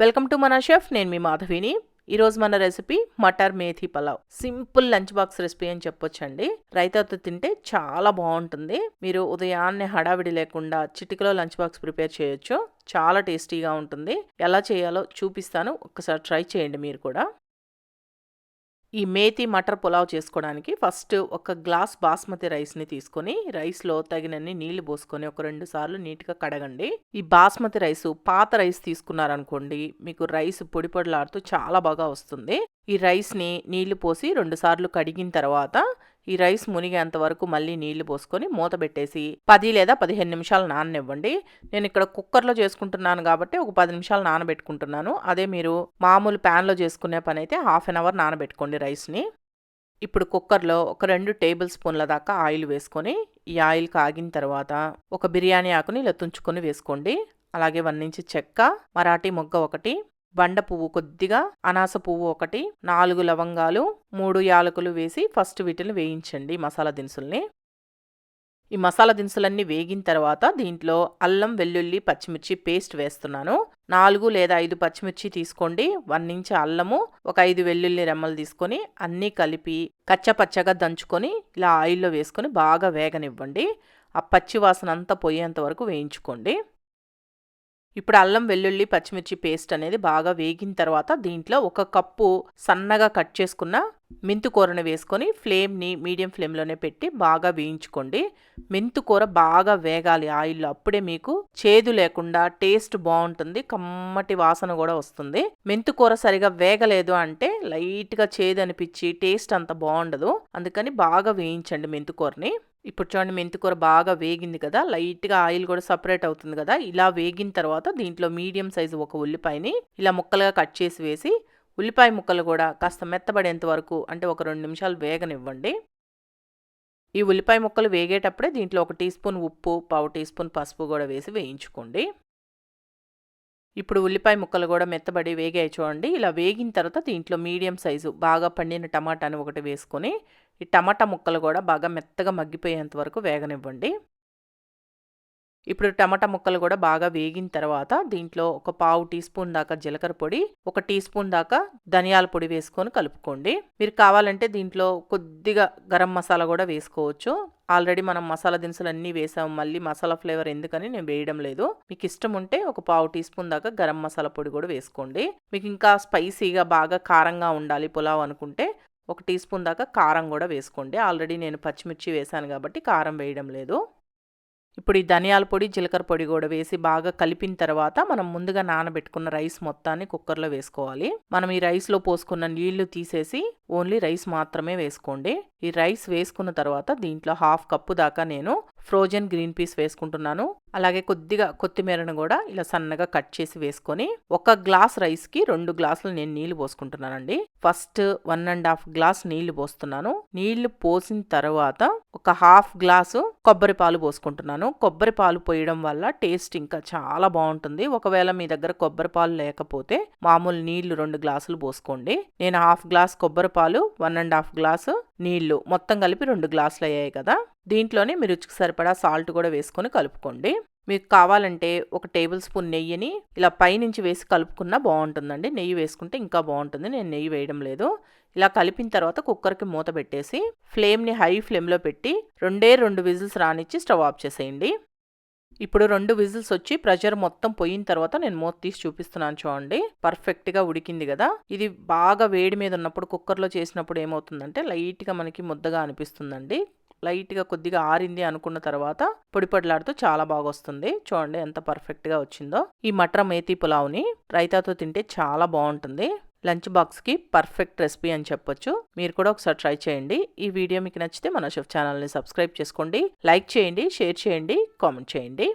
Welcome to మన chef నేను మీ మాధవిని. ఈరోజు మన recipe matar methi pulao. Simple lunch box recipe అని చెప్పొచ్చండి. రైతాతో తింటే చాలా బాగుంటుంది. మీరు ఉదయాన్నే హడావిడి లేకుండా చిటికలో లంచ్ బాక్స్ ప్రిపేర్ చేయొచ్చు. చాలా టేస్టీగా ఉంటుంది. ఎలా చేయాలో చూపిస్తాను. ఒక్కసారి ట్రై చేయండి మీరు కూడా. ఈ మేతి మటర్ పులావ్ చేసుకోవడానికి ఫస్ట్ ఒక గ్లాస్ బాస్మతి రైస్ని తీసుకొని రైస్లో తగినన్ని నీళ్ళు పోసుకొని ఒక రెండు సార్లు నీట్గా కడగండి. ఈ బాస్మతి రైస్ పాత రైస్ తీసుకున్నారనుకోండి మీకు రైస్ పొడి పొడిలాడుతూ చాలా బాగా వస్తుంది. ఈ రైస్ని నీళ్ళు పోసి రెండు సార్లు కడిగిన తర్వాత ఈ రైస్ మునిగేంత వరకు మళ్ళీ నీళ్ళు పోసుకొని మూత పెట్టేసి పది లేదా పదిహేను నిమిషాలు నాననివ్వండి. నేను ఇక్కడ కుక్కర్లో చేసుకుంటున్నాను కాబట్టి ఒక పది నిమిషాలు నానబెట్టుకుంటున్నాను. అదే మీరు మామూలు ప్యాన్లో చేసుకునే పని అయితే హాఫ్ అన్ అవర్ నానబెట్టుకోండి రైస్ని. ఇప్పుడు కుక్కర్లో ఒక రెండు టేబుల్ స్పూన్ల దాకా ఆయిల్ వేసుకొని ఈ ఆయిల్ కాగిన తర్వాత ఒక బిర్యానీ ఆకుని ఇలా తుంచుకొని వేసుకోండి. అలాగే వన్ నుంచి చెక్క మరాఠీ మొగ్గ ఒకటి బండ పువ్వు కొద్దిగా అనాస పువ్వు ఒకటి నాలుగు లవంగాలు మూడు యాలకులు వేసి ఫస్ట్ వీటిని వేయించండి మసాలా దినుసుల్ని. ఈ మసాలా దినుసులన్నీ వేగిన తర్వాత దీంట్లో అల్లం వెల్లుల్లి పచ్చిమిర్చి పేస్ట్ వేస్తున్నాను. నాలుగు లేదా ఐదు పచ్చిమిర్చి తీసుకోండి. వన్ ఇంచ్ అల్లము ఒక ఐదు వెల్లుల్లి రెమ్మలు తీసుకొని అన్నీ కలిపి కచ్చపచ్చగా దంచుకొని ఇలా ఆయిల్లో వేసుకొని బాగా వేగనివ్వండి. ఆ పచ్చి వాసన అంతా పోయేంత వరకు వేయించుకోండి. ఇప్పుడు అల్లం వెల్లుల్లి పచ్చిమిర్చి పేస్ట్ అనేది బాగా వేగిన తర్వాత దీంట్లో ఒక కప్పు సన్నగా కట్ చేసుకున్న మెంతుకూరని వేసుకొని ఫ్లేమ్ని మీడియం ఫ్లేమ్లోనే పెట్టి బాగా వేయించుకోండి. మెంతుకూర బాగా వేగాలి ఆయిల్లో అప్పుడే మీకు చేదు లేకుండా టేస్ట్ బాగుంటుంది కమ్మటి వాసన కూడా వస్తుంది. మెంతుకూర సరిగా వేగలేదు అంటే లైట్గా చేదు అనిపించి టేస్ట్ అంత బాగుండదు. అందుకని బాగా వేయించండి మెంతుకూరని ఇప్పుడు చూడండి మెంతికూర బాగా వేగింది కదా లైట్గా ఆయిల్ కూడా సపరేట్ అవుతుంది కదా ఇలా వేగిన తర్వాత దీంట్లో మీడియం సైజు ఒక ఉల్లిపాయని ఇలా ముక్కలుగా కట్ చేసి వేసి ఉల్లిపాయ ముక్కలు కూడా కాస్త మెత్తబడేంత వరకు అంటే ఒక రెండు నిమిషాలు వేగనివ్వండి. ఈ ఉల్లిపాయ ముక్కలు వేగేటప్పుడే దీంట్లో ఒక టీ స్పూన్ ఉప్పు పావు టీ స్పూన్ పసుపు కూడా వేసి వేయించుకోండి. ఇప్పుడు ఉల్లిపాయ ముక్కలు కూడా మెత్తబడి వేగాయి చూడండి. ఇలా వేగిన తర్వాత దీంట్లో మీడియం సైజు బాగా పండిన టమాటాని ఒకటి వేసుకొని ఈ టమాటా ముక్కలు కూడా బాగా మెత్తగా మగ్గిపోయేంత వరకు వేగనివ్వండి. ఇప్పుడు టమాటా ముక్కలు కూడా బాగా వేగిన తర్వాత దీంట్లో ఒక పావు టీ స్పూన్ దాకా జీలకర్ర పొడి ఒక టీ స్పూన్ దాకా ధనియాల పొడి వేసుకొని కలుపుకోండి. మీరు కావాలంటే దీంట్లో కొద్దిగా గరం మసాలా కూడా వేసుకోవచ్చు. ఆల్రెడీ మనం మసాలా దినుసులు అన్నీ వేసాము మళ్ళీ మసాలా ఫ్లేవర్ ఎందుకని నేను వేయడం లేదు. మీకు ఇష్టం ఉంటే ఒక పావు టీ స్పూన్ దాకా గరం మసాలా పొడి కూడా వేసుకోండి. మీకు ఇంకా స్పైసీగా బాగా కారంగా ఉండాలి పులావ్ అనుకుంటే ఒక టీ స్పూన్ దాకా కారం కూడా వేసుకోండి. ఆల్రెడీ నేను పచ్చిమిర్చి వేసాను కాబట్టి కారం వేయడం లేదు. ఇప్పుడు ఈ ధనియాల పొడి జీలకర్ర పొడి కూడా వేసి బాగా కలిపిన తర్వాత మనం ముందుగా నానబెట్టుకున్న రైస్ మొత్తాన్ని కుక్కర్లో వేసుకోవాలి. మనం ఈ రైస్లో పోసుకున్న నీళ్ళు తీసేసి ఓన్లీ రైస్ మాత్రమే వేసుకోండి. ఈ రైస్ వేసుకున్న తర్వాత దీంట్లో హాఫ్ కప్పు దాకా నేను ఫ్రోజన్ గ్రీన్ పీస్ వేసుకుంటున్నాను. అలాగే కొద్దిగా కొత్తిమీరను కూడా ఇలా సన్నగా కట్ చేసి వేసుకొని ఒక గ్లాస్ రైస్కి రెండు గ్లాసులు నేను నీళ్ళు పోసుకుంటున్నానండి. First one and half glass నీళ్ళు పోస్తున్నాను. నీళ్ళు పోసిన తర్వాత ఒక హాఫ్ గ్లాసు కొబ్బరి పాలు పోసుకుంటున్నాను. కొబ్బరి పాలు పోయడం వల్ల టేస్ట్ ఇంకా చాలా బాగుంటుంది. ఒకవేళ మీ దగ్గర కొబ్బరి పాలు లేకపోతే మామూలు నీళ్ళు రెండు గ్లాసులు పోసుకోండి. నేను హాఫ్ గ్లాస్ కొబ్బరి పాలు వన్ అండ్ హాఫ్ గ్లాసు నీళ్ళు. మొత్తం కలిపి రెండు గ్లాసులు అయ్యాయి కదా. దీంట్లోనే మీరు రుచికి సరిపడా సాల్ట్ కూడా వేసుకొని కలుపుకోండి. మీకు కావాలంటే ఒక టేబుల్ స్పూన్ నెయ్యిని ఇలా పైనుంచి వేసి కలుపుకున్నా బాగుంటుందండి. నెయ్యి వేసుకుంటే ఇంకా బాగుంటుంది. నేను నెయ్యి వేయడం లేదు. ఇలా కలిపిన తర్వాత కుక్కర్కి మూత పెట్టేసి ఫ్లేమ్ని హై ఫ్లేమ్లో పెట్టి రెండే రెండు విజిల్స్ రానిచ్చి స్టవ్ ఆఫ్ చేసేయండి. ఇప్పుడు రెండు విజిల్స్ వచ్చి ప్రెషర్ మొత్తం పోయిన తర్వాత నేను మూత తీసి చూపిస్తున్నాను చూడండి. పర్ఫెక్ట్గా ఉడికింది కదా. ఇది బాగా వేడి మీద ఉన్నప్పుడు కుక్కర్లో చేసినప్పుడు ఏమవుతుందంటే లైట్గా మనకి ముద్దగా అనిపిస్తుందండి. లైట్గా కొద్దిగా ఆరింది అనుకున్న తర్వాత పొడిపడిలాడుతూ చాలా బాగా వస్తుంది. చూడండి ఎంత పర్ఫెక్ట్గా వచ్చిందో. ఈ మటర్ మేతి పులావ్ని రైతాతో తింటే చాలా బాగుంటుంది. లంచ్ బాక్స్కి పర్ఫెక్ట్ రెసిపీ అని చెప్పొచ్చు. మీరు కూడా ఒకసారి ట్రై చేయండి. ఈ వీడియో మీకు నచ్చితే మన షెఫ్ ఛానల్ని సబ్స్క్రైబ్ చేసుకోండి. లైక్ చేయండి షేర్ చేయండి కామెంట్ చేయండి.